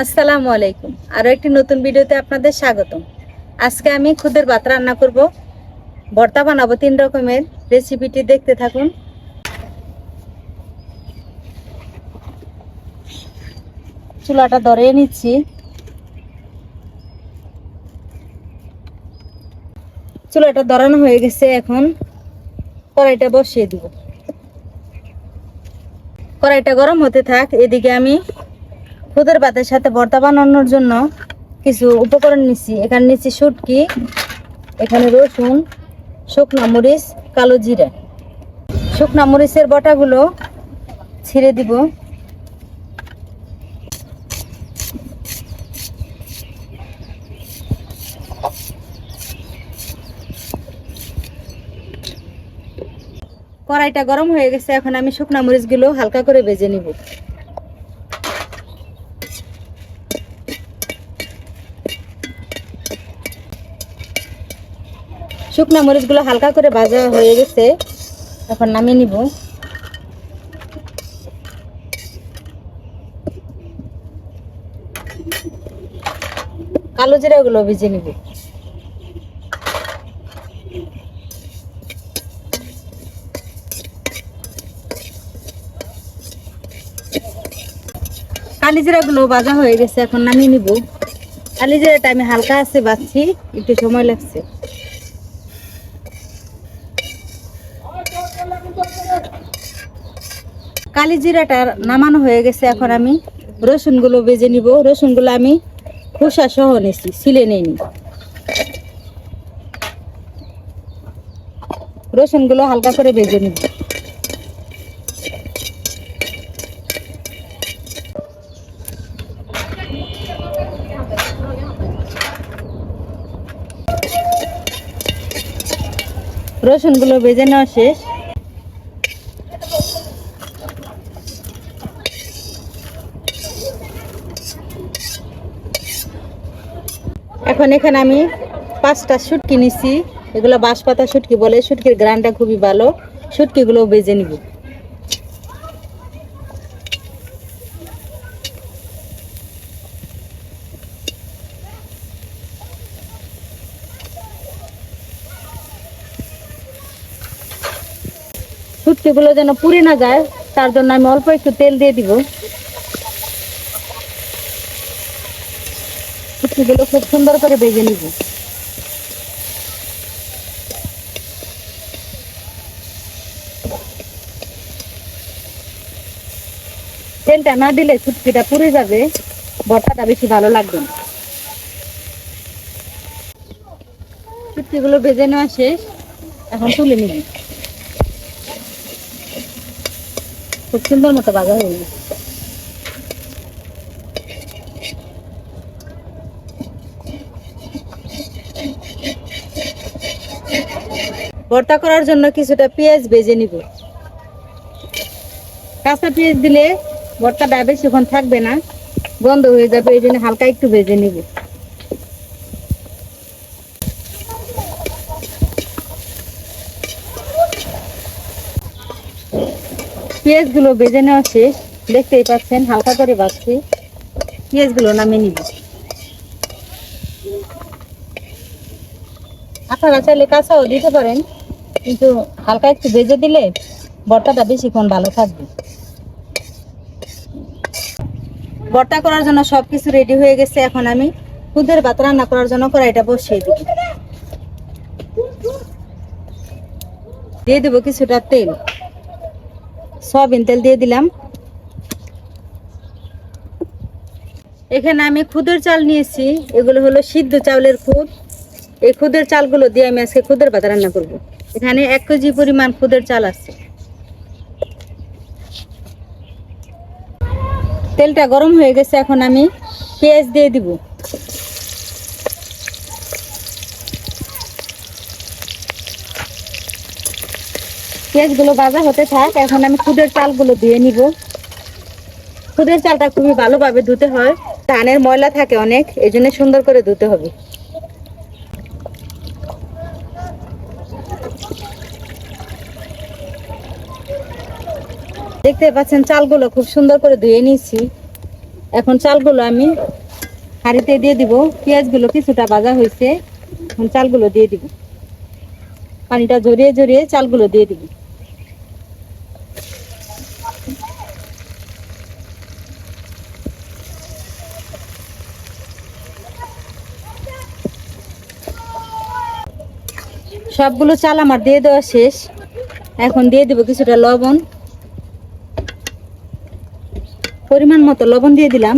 আসসালামু আলাইকুম। আরও একটি নতুন ভিডিওতে আপনাদের স্বাগতম। আজকে আমি খুদের ভাত রান্না করব। ভর্তা বানাবো তিন রকমের। রেসিপিটি দেখতে থাকুন। চুলাটা ধরিয়ে নিচ্ছি। চুলাটা ধরানো হয়ে গেছে এখন। কড়াইটা বসিয়ে দিব। কড়াইটা গরম হতে থাক, এদিকে আমি খুদের পাতের সাথে ভর্তা বানানোর জন্য কিছু উপকরণ নিচ্ছি এখানে নিচ্ছি শুটকি, এখানে রসুন, শুকনা মরিচ, কালো জিরা। শুকনা মরিচের বটাগুলো ছিঁড়ে দিব। কড়াইটা গরম হয়ে গেছে, এখন আমি শুকনা মরিচগুলো হালকা করে ভেজে নিব। শুকনা মরিচগুলো হালকা করে ভাজা হয়ে গেছে, এখন নামিয়ে নিব। কালো জিরাগুলো ভেজে নিব। কালি জিরাগুলো ভাজা হয়ে গেছে, এখন নামিয়ে নিব। কালি জিরাটা আমি হালকা আছে বাচ্ছি একটু সময় লাগছে। কালি জিরাটা নামানো হয়ে গেছে, এখন আমি রসুনগুলো বেজে নিব। রসুনগুলো আমি খোসা সহ নিছি ছিলে নেইনি। রসুনগুলো হালকা করে বেজে নিব। রসুনগুলো ভেজে নেওয়া শেষ। এখন এখানে আমি পাঁচটা শুটকি নিছি। এগুলো বাঁশপাতা শুটকি বলে, শুটকির গ্রানটা খুবই ভালো। শুটকিগুলো বেজে নিব। শুটকিগুলো যেন পুড়ে না যায়, তার জন্য আমি অল্প একটু তেল দিয়ে দিব। শুটকিগুলো খুব সুন্দর করে ভেজে নিব। তেলটা না দিলে শুটকিটা পুড়ে যাবে, বটাটা বেশি ভালো লাগবে না। শুটকিগুলো ভেজে নেওয়া শেষ, এখন তুলে নিবি। খুব সুন্দর মতো বাজা হয়ে গেছে। ভর্তা করার জন্য কিছুটা পেঁয়াজ বেজে নিব। কাঁচা পেঁয়াজ দিলে ভর্তাটা বেশিক্ষণ থাকবে না, বন্ধ হয়ে যাবে, এই জন্য হালকা একটু বেজে নিব। পেঁয়াজগুলো বেজে নেওয়া শেষ। দেখতেই পাচ্ছেন, হালকা করে বাছছি পেঁয়াজগুলো নামিয়ে নিব। আপনারা চাইলে কাঁচাও দিতে পারেন, কিন্তু হালকা একটু ভেজে দিলে ভর্তাটা বেশিক্ষণ ভালো থাকবে। ভর্তা করার জন্য সব কিছু রেডি হয়ে গেছে। এখন আমি খুদের ভাত রান্না করার জন্য কড়াইটা বসিয়ে দিব। দিয়ে দেবো কিছুটা তেল। সয়াবিন তেল দিয়ে দিলাম। এখানে আমি খুদের চাল নিয়েছি, এগুলো হলো সিদ্ধ চাউলের খুদ। এই খুদের চালগুলো দিয়ে আমি আজকে খুদের ভাত রান্না করব। এখানে এক কেজি পরিমাণ খুদের চাল আছে। তেলটা গরম হয়ে গেছে, এখন আমি পেঁয়াজ দিয়ে দিব। পেঁয়াজগুলো ভাজা হতে থাক, এখন আমি খুদের চালগুলো দিয়ে নিব। খুদের চালটা খুবই ভালোভাবে ধুতে হয়। ধানের ময়লা থাকে অনেক এই জন্য সুন্দর করে ধুতে হবে। দেখতে পাচ্ছেন, চালগুলো খুব সুন্দর করে ধুয়ে নিয়েছি। এখন চালগুলো আমি হাঁড়িতে দিয়ে দিব। পেঁয়াজগুলো কিছুটা ভাজা হয়েছে, এখন চালগুলো দিয়ে দিব। পানিটা ঝরিয়ে ঝরিয়ে চালগুলো দিয়ে দিব। সবগুলো চাল আমার দিয়ে দেওয়া শেষ। এখন দিয়ে দিব কিছুটা লবণ। পরিমাণ মতো লবণ দিয়ে দিলাম।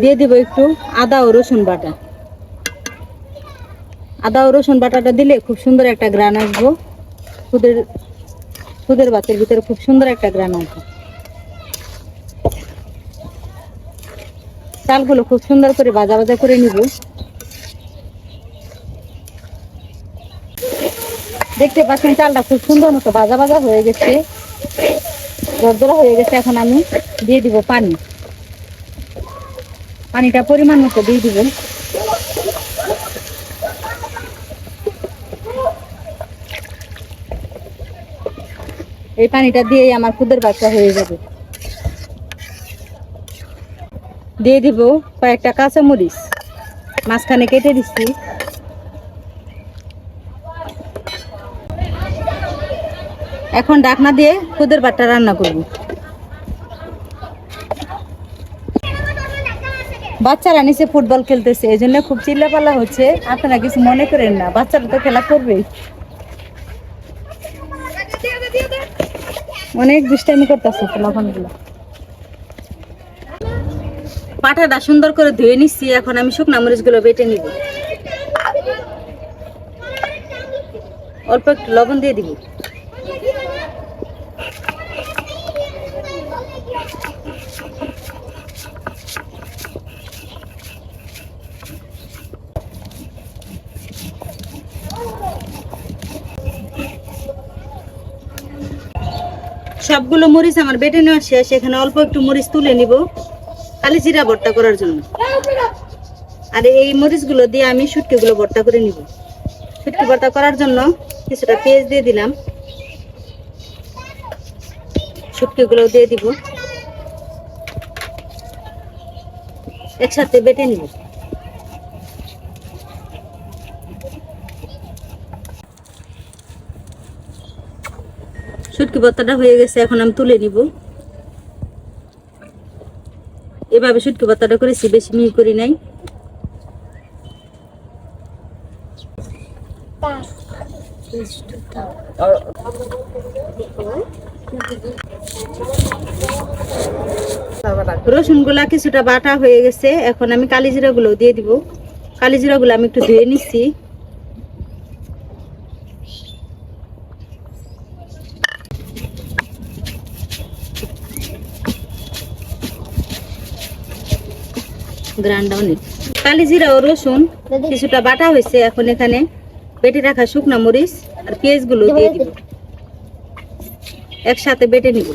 দিয়ে দিব একটু আদা ও রসুন বাটা। আদা ও রসুন বাটাটা দিলে খুব সুন্দর একটা গ্রান আসব। খুদের খুদের ভাতের ভিতরে খুব সুন্দর একটা গ্রান আসবে। চালগুলো খুব সুন্দর করে ভাজা ভাজা করে নিব। দেখতে পাচ্ছেন, চালটা খুব সুন্দর মতো ভাজা ভাজা হয়ে গেছে। জর্জরা হয়ে গেছে, এখন আমি দিয়ে দিব পানি। পানিটা পরিমাণ মতো দিয়ে দিব। এই পানিটা দিয়ে আমার খুদের বাচ্চা হয়ে যাবে। দিয়ে দিব কয়েকটা কাঁচামরিচ। মাঝখানে কেটে দিচ্ছি। এখন ডাকনা দিয়ে খুদের ভাতটা রান্না করব। বাচ্চারা নিচে ফুটবল খেলতেছে এই জন্য খুব চিল্লাপাল্লা হচ্ছে। আপনারা কিছু মনে করেন না, বাচ্চারা তো খেলা করবেই। অনেক দুষ্টামি করতেছে পোলাপানগুলো পাঠাটা সুন্দর করে ধুয়ে নিচ্ছি, এখন আমি শুকনা মরিচগুলো বেটে নিব। অল্প একটু লবণ দিয়ে দিব। সবগুলো মরিচ আমার বেটে নেওয়া শেষ, এখানে অল্প একটু মরিচ তুলে নিব, খালি জিরা ভর্তা করার জন্য। আর এই মরিচগুলো দিয়ে আমি শুটকিগুলো ভর্তা করে নিব। শুটকি ভর্তা করার জন্য কিছুটা পেঁয়াজ দিয়ে দিলাম। শুটকিগুলো দিয়ে দিব। একসাথে বেটে নিব শুটকি ভর্তাটা হয়ে গেছে, এখন আমি তুলে নিব। এভাবে শুটকি ভর্তাটা করেছি, বেশি মিহি করি নাই। রসুনগুলা কিছুটা বাটা হয়ে গেছে, এখন আমি কালিজিরা গুলো দিয়ে দিব। কালিজিরা গুলো আমি একটু ধুয়ে নিচ্ছি। গ্রান্ড অনেক কালি জিরা ও রসুন, কিছুটা বাটা হয়েছে, এখন এখানে বেটে রাখা শুকনা মরিচ আর পেঁয়াজগুলো দিয়ে দিব। একসাথে বেটে নিব।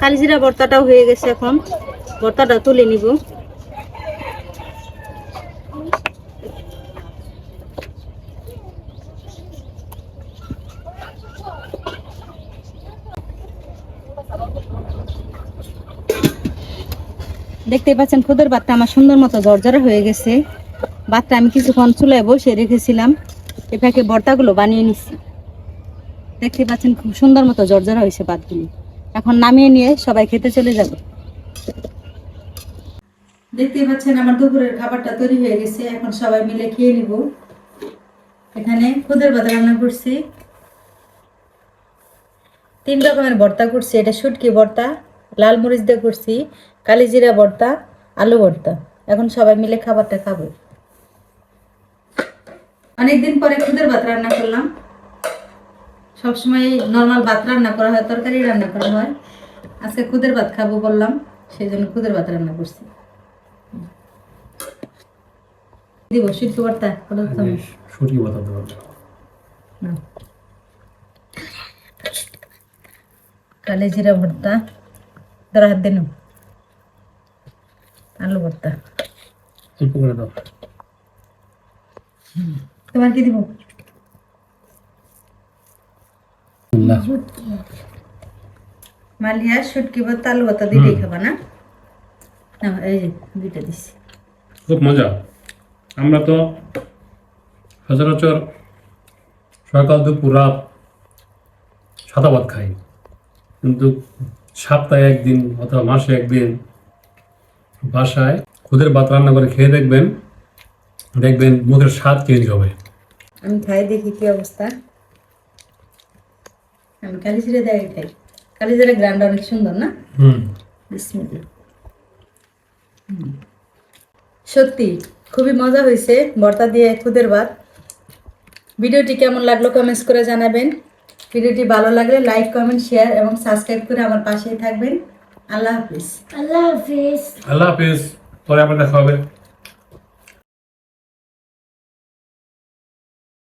কালিজিরা ভর্তাটাও হয়ে গেছে এখন। ভর্তাটা তুলে নিব। দেখতে পাচ্ছেন খুদের ভাতটা আমার সুন্দর মতো জর্জরা হয়ে গেছে। ভাতটা আমি কিছুক্ষণ চুলায় বসে রেখেছিলাম। এটাকে বর্তাগুলো বানিয়ে নিচ্ছি দেখতে পাচ্ছেন খুব সুন্দর মতো জর্জরা হয়েছে ভাতগুলি এখন নামিয়ে নিয়ে সবাই খেতে চলে যাবে। দেখতে পাচ্ছেন আমার দুপুরের খাবারটা তৈরি হয়ে গেছে। এখন সবাই মিলে খেয়ে নিব। এখানে খুদের ভাত রান্না করছি। তিন রকমের ভর্তা করছি। এটা শুটকি ভর্তা লাল মরিচ দিয়ে করছি কালিজিরা ভর্তা আলু ভর্তা। এখন সবাই মিলে খাবারটা খাব। অনেকদিন পরে খুদের ভাত রান্না করলাম। সবসময় নর্মাল ভাত রান্না করা হয় তরকারি রান্না করা হয়। আজকে খুদের ভাত খাব বললাম সেই জন্য খুদের ভাত রান্না করছি। দিব শুটকি ভর্তা নাও। কালে জিরা ভর্তা ধরো হাত দিন আলু ভর্তা। অল্প করে দাও। তোমার কি দিব? আল্লাহ। মালিয়া শুটকি বা তালু বাতা দুইটাই খাবা না? নাও, এই যে দুইটা দিছি। খুব মজা। আমরা তো সচরাচর সকাল দুপুর রাত সাদা ভাত খাই। কিন্তু সপ্তাহে একদিন অথবা মাসে একদিন বাসায় খুদের ভাত রান্না করে খেয়ে দেখবেন দেখবেন মুখের স্বাদ চেঞ্জ হবে। আমি খাই দেখি কি অবস্থা। আমি কালি ছিঁড়ে দেয় খাই। কালি জিরে গ্রান্ড অনেক সুন্দর না? হুম। সত্যি খুবই মজা হয়েছে ভর্তা দিয়ে খুদের ভাত। ভিডিওটি কেমন লাগল কমেন্টস করে জানাবেন। ভিডিওটি ভালো লাগলে লাইক কমেন্ট শেয়ার এবং সাবস্ক্রাইব করে আমার পাশেই থাকবেন। আল্লাহ হাফিজ। আল্লাহ হাফিজ। আল্লাহ হাফিজ। পরে আবার দেখা হবে।